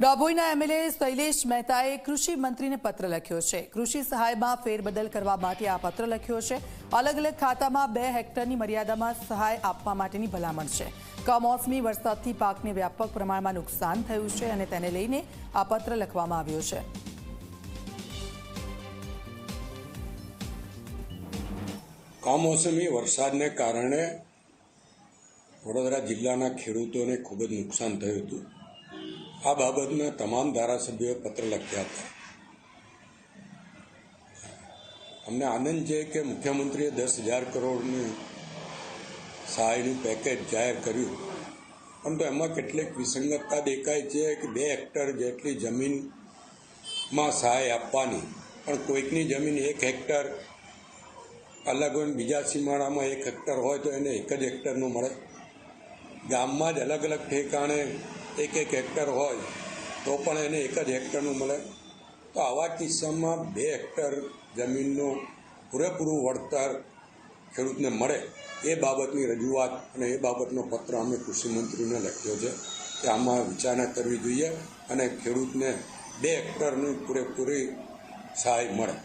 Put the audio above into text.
ડભોઈના MLA Shailesh મહેતાએ કૃષિ મંત્રીને પત્ર લખ્યો છે. કૃષિ સહાયમાં ફેરબદલ કરવા માટે આ પત્ર લખ્યો છે. અલગ અલગ ખાતામાં બે હેક્ટરની મર્યાદામાં સહાય આપવા માટેની ભલામણ છે. કમોસમી વરસાદથી પાકને વ્યાપક પ્રમાણમાં નુકસાન થયું છે અને તેને લઈને આ પત્ર લખવામાં આવ્યો છે. કમોસમી વરસાદને કારણે વડોદરા જિલ્લાના ખેડૂતોને ખૂબ જ નુકસાન થયું હતું. આ બાબતમાં તમામ ધારાસભ્યોએ પત્ર લખ્યા હતા. અમને આનંદ છે કે મુખ્યમંત્રીએ દસ હજાર કરોડની સહાયનું પેકેજ જાહેર કર્યું. પરંતુ એમાં કેટલીક વિસંગતતા દેખાય છે કે બે હેક્ટર જેટલી જમીનમાં સહાય આપવાની. પણ કોઈકની જમીન એક હેક્ટર અલગ હોય બીજા સીમાડામાં એક હેક્ટર હોય તો એને એક જ હેક્ટરનું મળે. ગામમાં જ અલગ અલગ ઠેકાણે એક એક હેક્ટર હોય, તો પણ એને એક જ હેક્ટરનું મળે. તો આવા કિસ્સામાં બે હેક્ટર જમીનનું પૂરેપૂરું વળતર ખેડૂતને મળે, એ બાબતની રજૂઆત અને એ બાબતનો પત્ર અમે કૃષિમંત્રીને લખ્યો છે કે આમાં વિચારણા કરવી જોઈએ અને ખેડૂતને બે હેક્ટરની પૂરેપૂરી સહાય મળે.